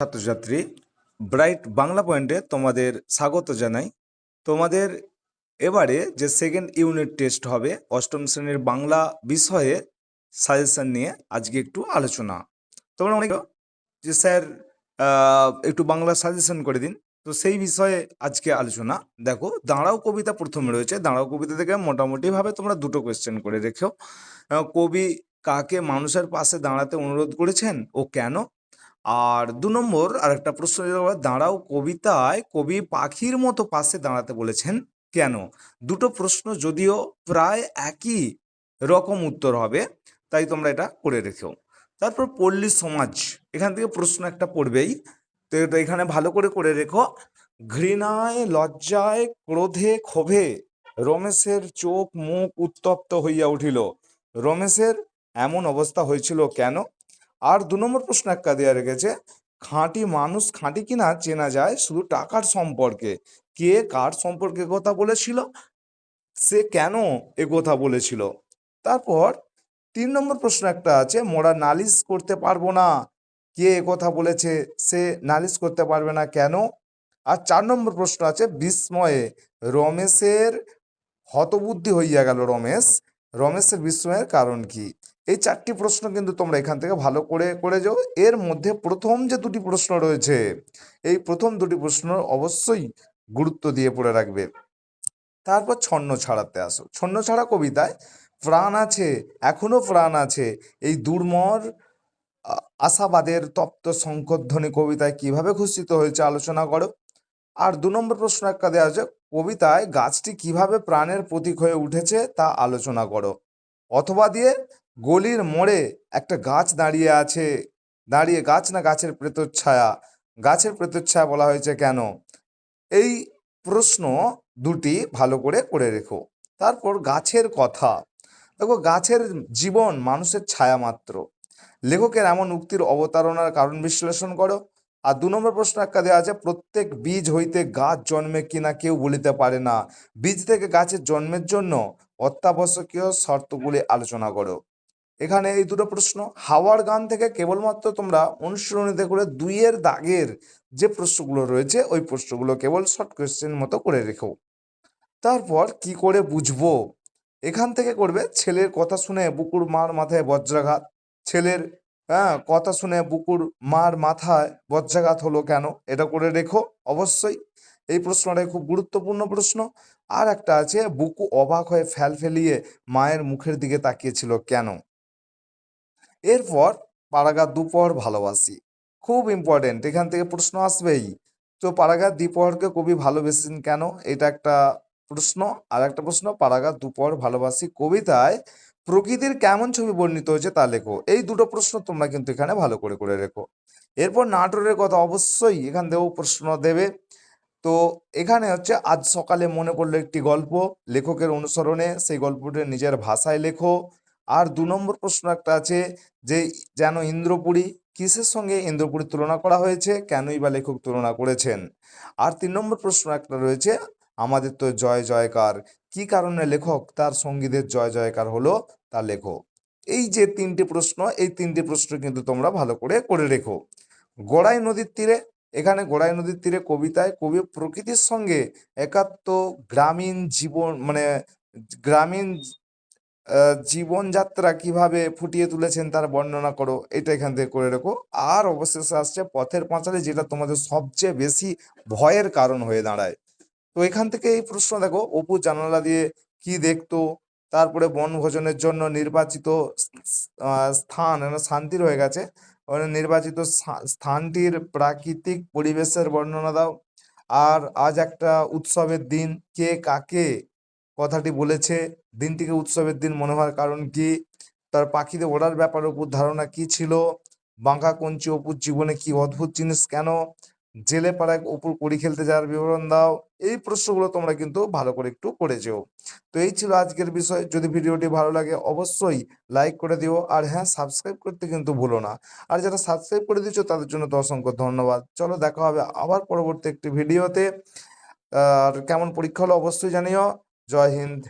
ছাত্রছাত্রী, ব্রাইট বাংলা পয়েন্টে তোমাদের স্বাগত জানাই। তোমাদের এবারে যে সেকেন্ড ইউনিট টেস্ট হবে, অষ্টম শ্রেণির বাংলা বিষয়ে সাজেশন নিয়ে আজকে একটু আলোচনা। তোমরা অনেক যে স্যার একটু বাংলা সাজেশন করে দিন। তো সেই বিষয়ে আজকে আলোচনা। দেখো, দাঁড়াও কবিতা প্রথমে রয়েছে। দাঁড়াও কবিতা থেকে মোটামুটিভাবে তোমরা দুটো কোয়েশ্চেন করে রেখো কবি কাকে মানুষের পাশে দাঁড়াতে অনুরোধ করেছেন ও কেন? আর দু নম্বর আর একটা প্রশ্ন দাঁড়াও কবিতায় কবি পাখির মতো পাশে দাঁড়াতে বলেছেন, কেন? দুটো প্রশ্ন যদিও প্রায় একই রকম উত্তর হবে, তাই তোমরা এটা করে রেখো। তারপর পল্লী সমাজ, এখান থেকে প্রশ্ন একটা পড়বেই। তো এটা এখানে ভালো করে করে রেখো। ঘৃণায়, লজ্জায়, ক্রোধে, ক্ষোভে রমেশের চোখ মুখ উত্তপ্ত হইয়া উঠিল। রমেশের এমন অবস্থা হয়েছিল কেন? আর দু নম্বর প্রশ্ন একটা দেওয়া রেখেছে, খাঁটি মানুষ খাঁটি কিনা চেনা যায় শুধু টাকার সম্পর্কে। কে কার সম্পর্কে কথা বলেছিল? সে কেন এ কথা বলেছিল? তারপর তিন নম্বর প্রশ্ন একটা আছে, মোরা নালিশ করতে পারব না। কে এ কথা বলেছে? সে নালিশ করতে পারবে না কেন? আর চার নম্বর প্রশ্ন আছে, বিস্ময়ে রমেশের হতবুদ্ধি হইয়া গেল রমেশ। রমেশের বিস্ময়ের কারণ কি? এই চারটি প্রশ্ন কিন্তু তোমরা এখান থেকে ভালো করে করে যাও। এর মধ্যে প্রথম যে দুটি প্রশ্ন রয়েছে, এই প্রথম দুটি প্রশ্ন অবশ্যই গুরুত্ব দিয়ে পড়ে রাখবে। তারপর ছন্ন ছাড়াতে আসো। ছন্ন ছাড়া কবিতায় প্রাণ আছে, এখনও প্রাণ আছে। এই দুর্মর আশাবাদের তপ্ত শঙ্করধ্বনি কবিতায় কীভাবে ঘোষিত হয়েছে আলোচনা করো। আর দু নম্বর প্রশ্ন একটা দেওয়া আছে, কবিতায় গাছটি কীভাবে প্রাণের প্রতীক হয়ে উঠেছে তা আলোচনা করো। অথবা দিয়ে গলির মোড়ে একটা গাছ দাঁড়িয়ে আছে। দাঁড়িয়ে গাছ না গাছের প্রেতচ্ছায়া? গাছের প্রেতচ্ছায়া বলা হয়েছে কেন? এই প্রশ্ন দুটি ভালো করে করে রেখো। তারপর গাছের কথা। দেখো, গাছের জীবন মানুষের ছায়া মাত্র। লেখকের এমন উক্তির অবতারণার কারণ বিশ্লেষণ করো। আর দু নম্বর প্রশ্ন একটা দেওয়া আছে, প্রত্যেক বীজ হইতে গাছ জন্মে কিনা কেউ বলিতে পারে না। বীজ থেকে গাছের জন্মের জন্য অত্যাবশ্যকীয় শর্তগুলি আলোচনা করো। এখানে এই দুটো প্রশ্ন। হাওয়ার গান থেকে কেবলমাত্র তোমরা অনুশীলনীতে করে দুইয়ের দাগের যে প্রশ্নগুলো রয়েছে, ওই প্রশ্নগুলো কেবল শর্ট কোয়েশ্চেন মতো করে রেখো। তারপর কি করে বুঝব? এখান থেকে করবে ছেলের কথা শুনে বুকুর মার মাথায় বজ্রাঘাত। ছেলের হ্যাঁ কথা শুনে বুকুর মার মাথায় বজ্রাঘাত হলো কেন? এটা করে রেখো অবশ্যই। এই প্রশ্নটাই খুব গুরুত্বপূর্ণ প্রশ্ন। আর একটা আছে, বুকু অবাক হয়ে ফ্যাল ফেলিয়ে মায়ের মুখের দিকে তাকিয়েছিল কেন? এরপর পাড়াগার দুপহর ভালোবাসি। খুব ইম্পর্টেন্ট এখান থেকে প্রশ্ন আসবেই। তো পাড়াগার দ্বিপহরকে কবি ভালোবেসেন কেন? এটা একটা প্রশ্ন। আর একটা প্রশ্ন পাড়াগার দুপহর ভালোবাসি কবিতায় প্রকৃতির কেমন ছবি বর্ণিত হয়েছে তা লেখো। এই দুটো প্রশ্ন তোমরা কিন্তু এখানে ভালো করে করে রেখো। এরপর নাটোরের কথা অবশ্যই এখান থেকেও প্রশ্ন দেবে। তো এখানে হচ্ছে, আজ সকালে মনে পড়ল একটি গল্প। লেখকের অনুসরণে সেই গল্পটি নিজের ভাষায় লেখো। আর দু নম্বর প্রশ্ন একটা আছে যে যেন ইন্দ্রপুরী কিসের সঙ্গে ইন্দ্রপুরীর তুলনা করা হয়েছে? কেনই বা লেখক তুলনা করেছেন? আর তিন নম্বর প্রশ্ন একটা রয়েছে, আমাদের তো জয় জয়কার, কি কারণে লেখক তার সঙ্গীদের জয় জয়কার হলো তা লেখো এই যে তিনটি প্রশ্ন, এই তিনটি প্রশ্ন কিন্তু তোমরা ভালো করে করে রেখো। গড়াই নদীর তীরে, এখানে গড়াই নদীর তীরে কবিতায় কবি প্রকৃতির সঙ্গে একাত্ম গ্রামীণ জীবন মানে গ্রামীণ জীবনযাত্রা কীভাবে ফুটিয়ে তুলেছেন তার বর্ণনা করো, এটা এখান থেকে করে রেখো। আর অবশেষে আসছে পথের পাঁচালী, যেটা তোমাদের সবচেয়ে বেশি ভয়ের কারণ হয়ে দাঁড়ায়। তো এখান থেকে এই প্রশ্ন দেখো, অপু জানালা দিয়ে কি দেখতো? তারপরে বনভোজনের জন্য নির্বাচিত স্থান মানে শান্তির হয়ে গেছে। নির্বাচিত স্থানটির প্রাকৃতিক পরিবেশের বর্ণনা দাও। আর আজ একটা উৎসবের দিন, কে কাকে কথাটি বলেছে, দিনটিকে উৎসবের দিন মনে হওয়ার কারণ কি? তার পাখিদের ওড়ার ব্যাপার উপর ধারণা কি ছিল? বাঁকা কঞ্চি অপুর জীবনে কি অদ্ভুত জিনিস কেন? জেলে পাড়ায় অপুর কড়ি খেলতে যাওয়ার বিবরণ দাও। এই প্রশ্নগুলো তোমরা কিন্তু ভালো করে একটু করে যেও। তো এই ছিল আজকের বিষয়। যদি ভিডিওটি ভালো লাগে, অবশ্যই লাইক করে দিও। আর হ্যাঁ সাবস্ক্রাইব করতে কিন্তু ভুলো না। আর যারা সাবস্ক্রাইব করে দিচ্ছ তাদের জন্য তো অসংখ্য ধন্যবাদ। চলো, দেখা হবে আবার পরবর্তী একটি ভিডিওতে। আর কেমন পরীক্ষা হলো, অবশ্যই জানিও। জয় হিন্দ।